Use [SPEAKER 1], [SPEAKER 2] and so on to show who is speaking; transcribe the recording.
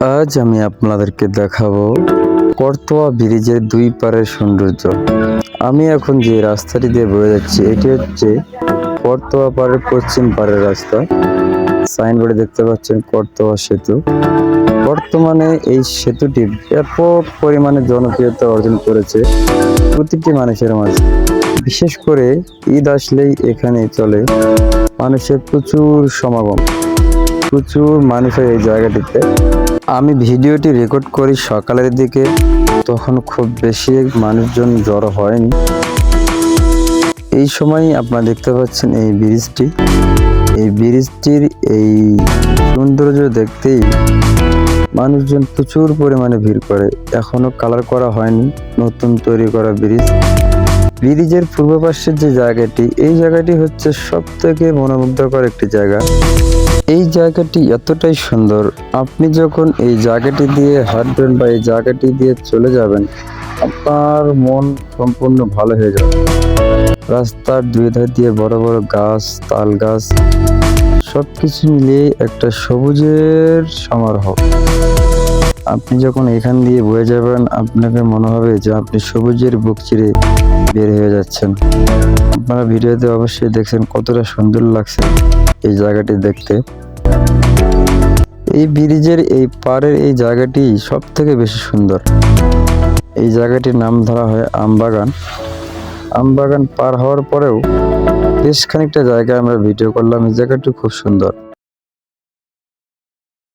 [SPEAKER 1] আজ আমি আপনাদেরকে দেখাবো করতোয়া ব্রিজের দুই পারের সৌন্দর্য। আমি এখন যে রাস্তাটি দিয়ে বয়ে যাচ্ছি, এটি হচ্ছে করতোয়া পাড়ের পশ্চিম পাড়ের রাস্তা। সাইনবোর্ডে দেখতে পাচ্ছেন করতোয়া সেতু। বর্তমানে এই সেতুটি ব্যাপক পরিমাণে জনপ্রিয়তা অর্জন করেছে প্রতিটি মানুষের মাঝে। বিশেষ করে ঈদ আসলেই এখানে চলে মানুষের প্রচুর সমাগম, প্রচুর মানুষ হয় এই জায়গাটিতে। আমি ভিডিওটি রেকর্ড করি সকালের দিকে, তখন খুব বেশি মানুষজন জড়ো হয়নি। এই সময় আপনারা দেখতে পাচ্ছেন এই ব্রিজটি। এই ব্রিজটির এই সৌন্দর্য দেখতেই মানুষজন প্রচুর পরিমাণে ভিড় করে। এখনও কালার করা হয়নি, নতুন তৈরি করা ব্রিজ। ব্রিজের পূর্ব পাশের যে জায়গাটি, এই জায়গাটি হচ্ছে সব থেকে মনোমুগ্ধকর একটি জায়গা। এই জায়গাটি এতটাই সুন্দর, আপনি যখন এই জায়গাটি দিয়ে হাঁটবেন বা এই জায়গাটি দিয়ে চলে যাবেন, আপনার মন সম্পূর্ণ ভালো হয়ে যাবে। রাস্তার দুই ধার দিয়ে বড় বড় গাছ, তাল গাছ, সবকিছু মিলিয়ে একটা সবুজের সমারোহ। আপনি যখন এখান দিয়ে বয়ে যাবেন, আপনাকে মনে হবে যে আপনি সবুজের বুক চিরে বের হয়ে যাচ্ছেন। আপনারা ভিডিওতে অবশ্যই দেখছেন কতটা সুন্দর লাগছে এই জায়গাটি দেখতে। এই ব্রিজের এই পাড়ের এই জায়গাটি সব থেকে বেশি সুন্দর। এই জায়গাটির নাম ধরা হয় আমবাগান। আমবাগান পার হওয়ার পরেও বেশ খানিকটা জায়গায় আমরা ভিডিও করলাম, এই জায়গাটি খুব সুন্দর।